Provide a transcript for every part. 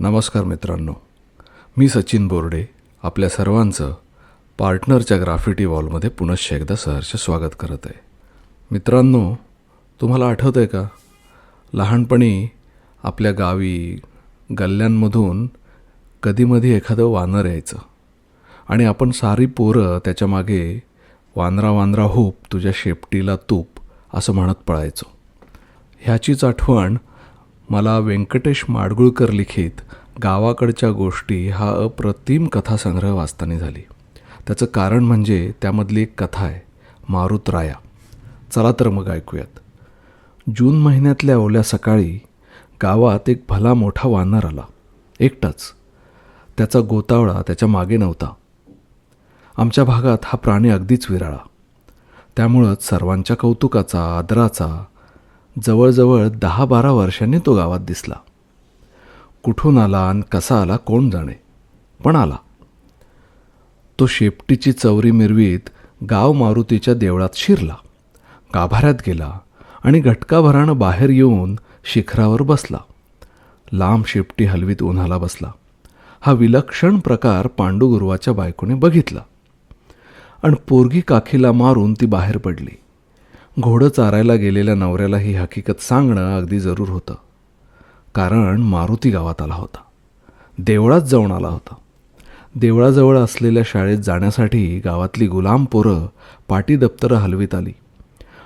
नमस्कार मित्रांनो मी सचिन बोर्डे आपल्या सर्वांचं पार्टनरच्या ग्राफिटी वॉलमध्ये पुनश्च एकदा सहर्ष स्वागत करत आहे. मित्रांनो तुम्हाला आठवतं आहे का? लहानपणी आपल्या गावी गल्ल्यांमधून कधीमधी एखादं वानर यायचं आणि आपण सारी पोरं त्याच्यामागे वानरा वानरा हूप तुझ्या शेपटीला तूप असं म्हणत पळायचो. ह्याचीच आठवण मला व्यंकटेश माडगुळकर लिखित गावाकडच्या गोष्टी हा अप्रतिम कथासंग्रह वाचताना झाली. त्याचं कारण म्हणजे त्यामधली एक कथा आहे मारुतराया. चला तर मग ऐकूयात. जून महिन्यातल्या ओल्या सकाळी गावात एक भला मोठा वानर आला. एकटाच. त्याचा गोतावळा त्याच्यामागे नव्हता. आमच्या भागात हा प्राणी अगदीच विराळा. त्यामुळंच सर्वांच्या कौतुकाचा आदराचा जवळजवळ दहा बारा वर्षांनी तो गावात दिसला. कुठून आला आणि कसा आला कोण जाणे? पण आला. तो शेपटीची चवरी मिरवीत गाव मारुतीच्या देवळात शिरला. गाभाऱ्यात गेला आणि घटकाभरानं बाहेर येऊन शिखरावर बसला. लांब शेपटी हलवीत उन्हाला बसला. हा विलक्षण प्रकार पांडुगुरुवाच्या बायकोने बघितला. आणि पोरगी काखीला मारून ती बाहेर पडली. घोडं चारायला गेलेल्या नवऱ्याला ही हकीकत सांगणं अगदी जरूर होतं. कारण मारुती गावात आला होता. देवळात जाऊन आला होता. देवळाजवळ असलेल्या शाळेत जाण्यासाठी गावातली गुलाम पोरं पाटी दप्तरं हलवीत आली.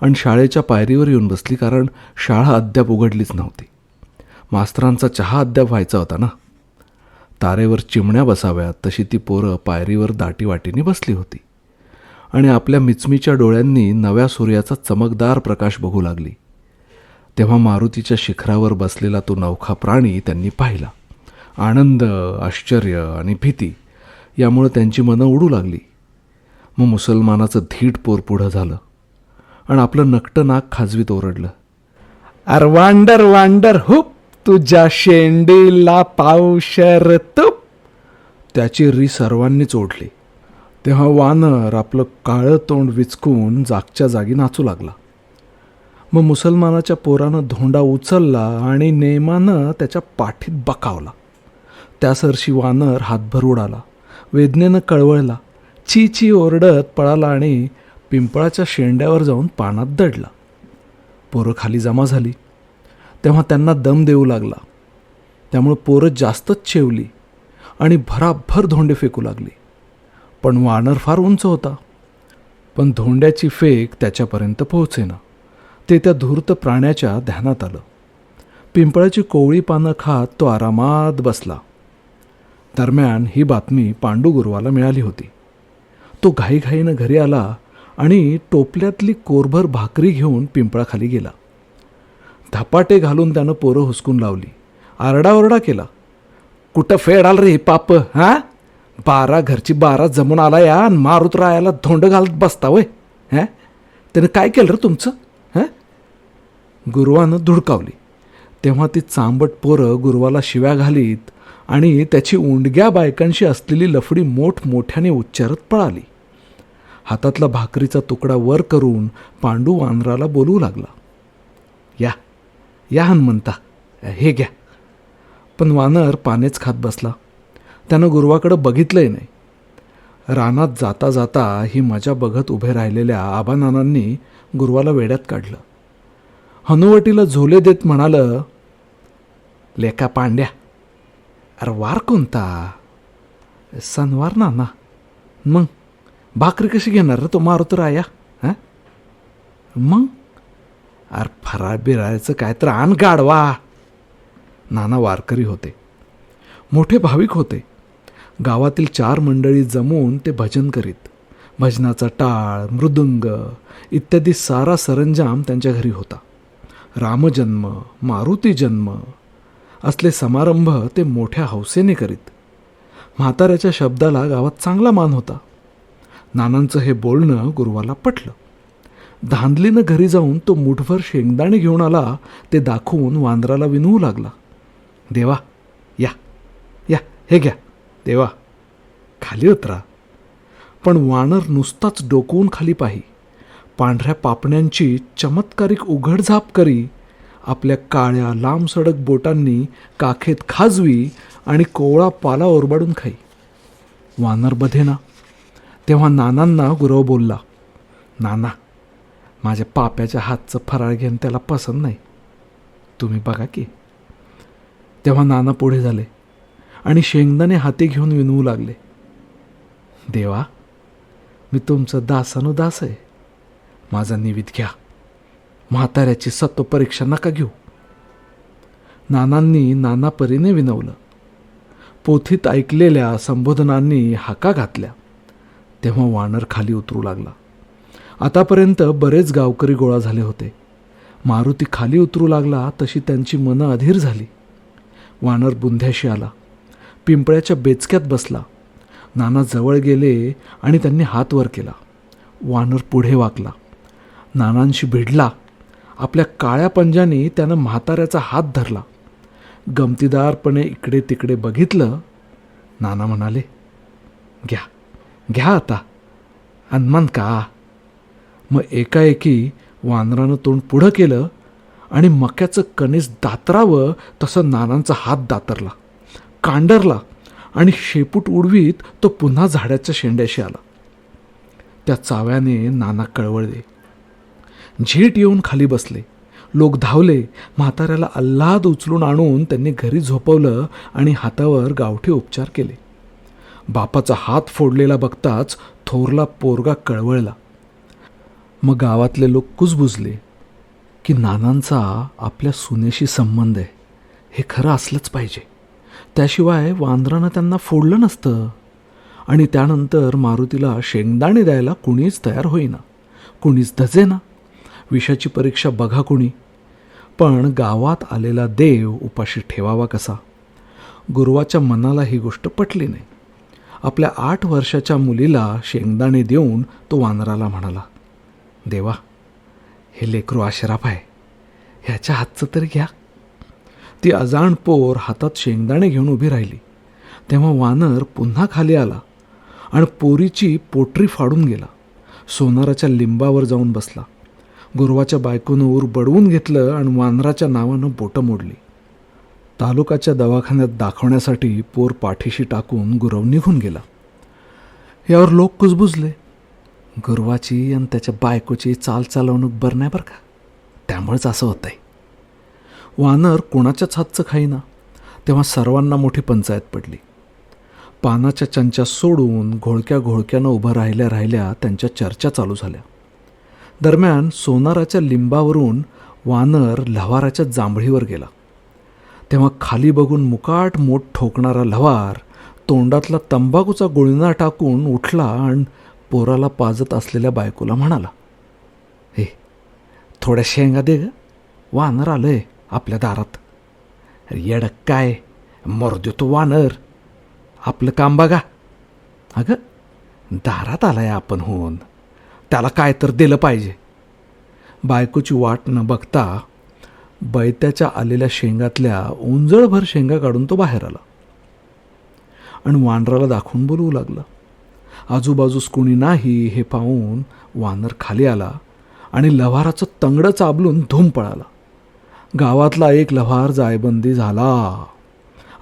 आणि शाळेच्या पायरीवर येऊन बसली कारण शाळा अद्याप उघडलीच नव्हती. मास्तरांचा चहा अद्याप व्हायचा होता ना? तारेवर चिमण्या बसाव्यात तशी ती पोरं पायरीवर दाटीवाटीने बसली होती. आणि आपल्या मिचमीच्या डोळ्यांनी नव्या सूर्याचा चमकदार प्रकाश बघू लागली. तेव्हा मारुतीच्या शिखरावर बसलेला तो नवखा प्राणी त्यांनी पाहिला. आनंद आश्चर्य आणि भीती यामुळे त्यांची मनं उडू लागली. मग मुसलमानाचं धीट पोर पुढं झालं आणि आपलं नकटं नाक खाजवीत ओरडलं. अर वांडर वांडर हुप तुझ्या शेंडीला पावशर तुप. त्याची री सर्वांनीच ओढली. तेव्हा वानर आपलं काळं तोंड विचकून जागच्या जागी नाचू लागला. मग मुसलमानाच्या पोरानं धोंडा उचलला आणि नेमानं त्याच्या पाठीत बकावला. त्यासरशी वानर हातभर उडाला. वेदनेनं कळवळला. ची ची ओरडत पळाला आणि पिंपळाच्या शेंड्यावर जाऊन पानात दडला. पोरं खाली जमा झाली. तेव्हा त्यांना दम देऊ लागला. त्यामुळं पोरं जास्तच चेवली आणि भराभर धोंडे फेकू लागली. पण वानर फार उंच होता. पण धोंड्याची फेक त्याच्यापर्यंत पोहोचेना. ते त्या धूर्त प्राण्याच्या ध्यानात आलं. पिंपळाची कोवळी पानं खात तो आरामात बसला. दरम्यान ही बातमी पांडुगुरुवाला मिळाली होती. तो घाईघाईनं घरी आला आणि टोपल्यातली कोरभर भाकरी घेऊन पिंपळाखाली गेला. धपाटे घालून त्यानं पोरं हुसकून लावली. आरडाओरडा केला. कुठं फेडाल रे पाप हां? बारा घरची बारा जमून आला या आणि मारुत रायाला धोंड घालत बसता वय हं? त्यानं काय केलं रे तुमचं? हं? गुरुवानं धुडकावली. तेव्हा ती चांबट पोरं गुरुवाला शिव्या घालीत आणि त्याची उंडग्या बायकांशी असलेली लफडी मोठमोठ्याने उच्चारत पळाली. हातातला भाकरीचा तुकडा वर करून पांडू वानराला बोलू लागला. या या हनुमंता हे घ्या. पण वानर पानेच खात बसला. त्यानं गुरुवाकडं बघितलंही नाही. रानात जाता जाता ही मजा बघत उभे राहिलेल्या आबानानांनी गुरुवाला वेड्यात काढलं. हनुवटीला झोले देत म्हणालं लेका पांड्या अरे वार कोणता? सणवार ना ना मग भाकरी कशी घेणार रे तो मारुत राया हां? मग? अरे फराळ बिरायचं काय तर आण गाडवा नाना वारकरी होते. मोठे भाविक होते. गावातील चार मंडळी जमून ते भजन करीत. भजनाचा टाळ मृदुंग इत्यादी सारा सरंजाम त्यांच्या घरी होता. रामजन्म मारुती जन्म असले समारंभ ते मोठ्या हौसेने करीत. म्हाताऱ्याच्या शब्दाला गावात चांगला मान होता. नानांचं हे बोलणं गुरुवाला पटलं. धांदलीनं घरी जाऊन तो मुठभर शेंगदाणे घेऊन आला ते दाखवून वांद्राला विनवू लागला. देवा या या हे घ्या. देवा खाली उतरा. पण वानर नुसताच डोकवून खाली पाही. पांढऱ्या पापण्यांची चमत्कारिक उघडझाप करी आपल्या काळ्या लांब सडक बोटांनी काखेत खाजवी आणि कोवळा पाला ओरबाडून खाई. वानर बधे ना. तेव्हा नानांना गुरव बोलला नाना माझ्या पाप्याच्या हातचं फराळ घेऊन त्याला पसंत नाही. तुम्ही बघा की. तेव्हा नाना पुढे झाले. आणि शेंगदाणे हाती घेऊन विनवू लागले. देवा मी तुमचं दासानुदास आहे. माझा निविद घ्या. म्हाताऱ्याची सत्व परीक्षा नका घेऊ. नानांनी नाना परीने विनवलं. पोथीत ऐकलेल्या संबोधनांनी हाका घातल्या. तेव्हा वानर खाली उतरू लागला. आतापर्यंत बरेच गावकरी गोळा झाले होते. मारुती खाली उतरू लागला तशी त्यांची मनं अधीर झाली. वानर बुंध्याशी आला. पिंपळ्याच्या बेचक्यात बसला. नाना जवळ गेले आणि त्यांनी हात वर केला. वानर पुढे वाकला. नानांशी भिडला. आपल्या काळ्या पंजानी त्यानं म्हाताऱ्याचा हात धरला. गमतीदारपणे इकडे तिकडे बघितलं. नाना म्हणाले घ्या घ्या आता. अनमान का? मग एकाएकी वानरानं तोंड पुढं केलं आणि मक्याचं कणीस दातरावं तसं नानांचा हात दातरला. कांडरला आणि शेपूट उडवीत तो पुन्हा झाडाच्या शेंड्याशी आला. त्या चाव्याने नाना कळवळले. झीट येऊन खाली बसले. लोक धावले म्हाताऱ्याला अल्लाद उचलून आणून त्यांनी घरी झोपवलं आणि हातावर गावठी उपचार केले. बापाचा हात फोडलेला बघताच थोरला पोरगा कळवळला. मग गावातले लोक कुजबुजले की नानांचा आपल्या सुनेशी संबंध आहे. हे खरं असलंच पाहिजे. त्याशिवाय वांद्रानं त्यांना फोडलं नसतं. आणि त्यानंतर मारुतीला शेंगदाणे द्यायला कुणीच तयार होईना. कुणीच धजेना. विषाची परीक्षा बघा कुणी. पण गावात आलेला देव उपाशी ठेवावा कसा? गुरुवाच्या मनाला ही गोष्ट पटली नाही. आपल्या आठ वर्षाच्या मुलीला शेंगदाणे देऊन तो वानराला म्हणाला देवा हे लेकरू आशराफ आहे. ह्याच्या हातचं तरी घ्या. ती अजाण पोर हातात शेंगदाणे घेऊन उभी राहिली. तेव्हा वानर पुन्हा खाली आला आणि पोरीची पोटरी फाडून गेला. सोनाराच्या लिंबावर जाऊन बसला. गुरुवाच्या बायकोनं ऊर बडवून घेतलं आणि वानराच्या नावानं बोटं मोडली. तालुकाच्या दवाखान्यात दाखवण्यासाठी पोर पाठीशी टाकून गुरव निघून गेला. यावर लोक कुजबुजले. गुरवाची आणि त्याच्या बायकोची चाल चालवणूक बरं नाही बरं का? त्यामुळेच असं होतंय. वानर कोणाच्याच हातचं खाईना. तेव्हा सर्वांना मोठी पंचायत पडली. पानाच्या चंच्या सोडून घोळक्या घोळक्यानं उभं राहिल्या राहिल्या त्यांच्या चर्चा चालू झाल्या. दरम्यान सोनाराच्या लिंबावरून वानर लव्हाराच्या जांभळीवर गेला. तेव्हा खाली बघून मुकाट मोठ ठोकणारा लव्हार तोंडातला तंबाखूचा गुळणा टाकून उठला आणि पोराला पाजत असलेल्या बायकोला म्हणाला हे थोड्या शेंगा दे ग. वानर आहे आपल्या दारात. येड काय? मरू देतो वानर. आपलं काम बघा. अगं दारात आलाय आपण होऊन. त्याला काय तर दिलं पाहिजे. बायकोची वाट न बघता बैत्याच्या आलेल्या शेंगातल्या उंजळभर शेंगा काढून तो बाहेर आला. आणि वानराला दाखवून बोलवू लागला. आजूबाजूस कोणी नाही हे पाहून वानर खाली आला आणि लव्हाराचं तंगडं चाबलून धूम पळाला. गावातला एक लव्हार जायबंदी झाला.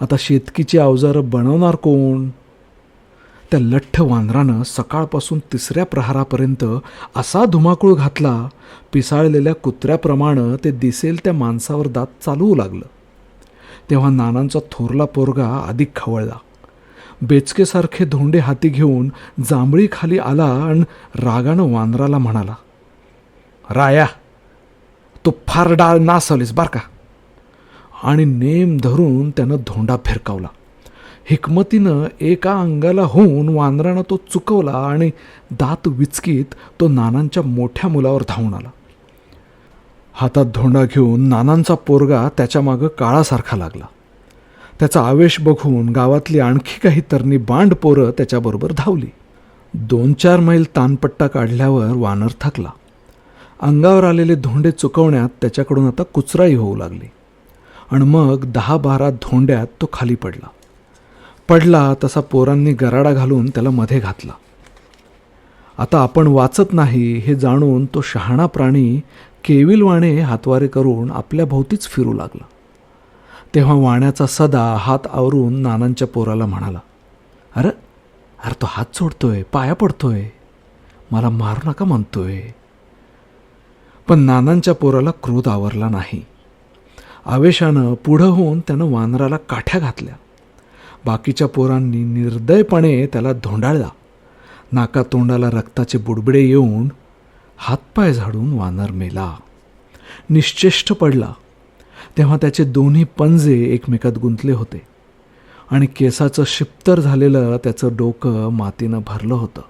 आता शेतकीची अवजारं बनवणार कोण? त्या लठ्ठ वांद्रानं सकाळपासून तिसऱ्या प्रहारापर्यंत असा धुमाकूळ घातला पिसाळलेल्या कुत्र्याप्रमाणे ते दिसेल त्या माणसावर दात चालवू लागलं. तेव्हा नानांचा थोरला पोरगा अधिक खवळला. बेचकेसारखे धोंडे हाती घेऊन जांभळी खाली आला आणि रागानं वांदराला म्हणाला राया तो फार डाळ नासवलीस बर का? आणि नेम धरून त्यानं धोंडा फिरकावला. हिकमतीनं एका अंगाला होऊन वानरानं तो चुकवला आणि दात विचकीत तो नानांच्या मोठ्या मुलावर धावून आला. हातात धोंडा घेऊन नानांचा पोरगा त्याच्या मागं काळासारखा लागला. त्याचा आवेश बघून गावातली आणखी काही तरणी बांड पोरं त्याच्याबरोबर धावली. दोन चार मैल तानपट्टा काढल्यावर वानर थकला. अंगावर आलेले धोंडे चुकवण्यात त्याच्याकडून आता कुचराई होऊ लागली. आणि मग दहा बारा धोंड्यात तो खाली पडला. पडला तसा पोरांनी गराडा घालून त्याला मध्ये घातला. आता आपण वाचत नाही हे जाणून तो शहाणा प्राणी केविलवाणे हातवारे करून आपल्या भोवतीच फिरू लागला. तेव्हा वाण्याचा सदा हात आवरून नानांच्या पोराला म्हणाला अरे अरे तो हात सोडतोय पाया पडतोय. मला मारू नका म्हणतोय. पण नानांच्या पोराला क्रोध आवरला नाही. आवेशानं पुढं होऊन त्यानं वानराला काठ्या घातल्या. बाकीच्या पोरांनी निर्दयपणे त्याला धोंडाळला. नाका तोंडाला रक्ताचे बुडबुडे येऊन हातपाय झाडून वानर मेला. निश्चेष्ट पडला. तेव्हा त्याचे दोन्ही पंजे एकमेकात गुंतले होते. आणि केसाचं शिप्तर झालेलं त्याचं डोकं मातीनं भरलं होतं.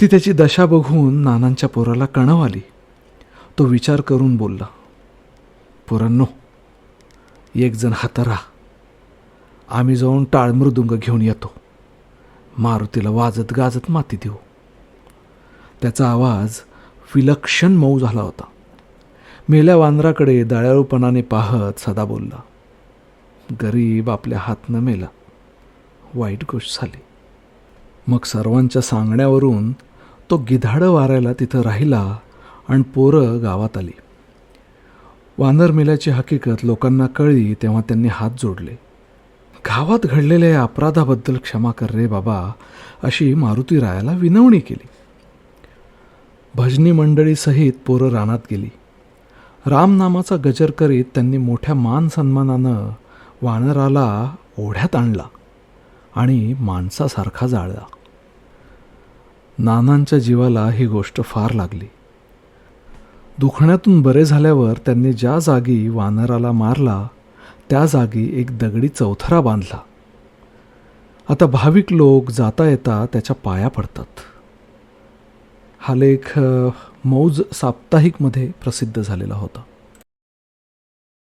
ती त्याची दशा बघून नानांच्या पोराला कणव आली. तो विचार करून बोलला पोरांनो एकजण हातरा आम्ही जाऊन टाळमृदुंग घेऊन येतो. मारुतीला वाजत गाजत माती देऊ. त्याचा आवाज विलक्षण मऊ झाला होता. मेल्या वांद्राकडे दळाळूपणाने पाहत सदा बोलला गरीब आपल्या हातनं मेला. वाईट गोष्ट झाली. मग सर्वांच्या सांगण्यावरून तो गिधाडं वारायला तिथं राहिला आणि पोरं गावात आली. वानर मेल्याची हकीकत लोकांना कळली तेव्हा त्यांनी हात जोडले. गावात घडलेल्या या अपराधाबद्दल क्षमा कर रे बाबा अशी मारुती रायाला विनवणी केली. भजनी मंडळीसहित पोरं रानात गेली. रामनामाचा गजर करीत त्यांनी मोठ्या मान सन्मानानं वानराला ओढ्यात आणला आणि माणसासारखा जाळला. नानांच्या जीवाला ही गोष्ट फार लागली. दुखण्यातून बरे झाल्यावर त्यांनी ज्या जागी वानराला मारला त्या जागी एक दगडी चौथरा बांधला. आता भाविक लोक जाता येता त्याच्या पाया पडतात. हा लेख मौज साप्ताहिकमध्ये प्रसिद्ध झालेला होता.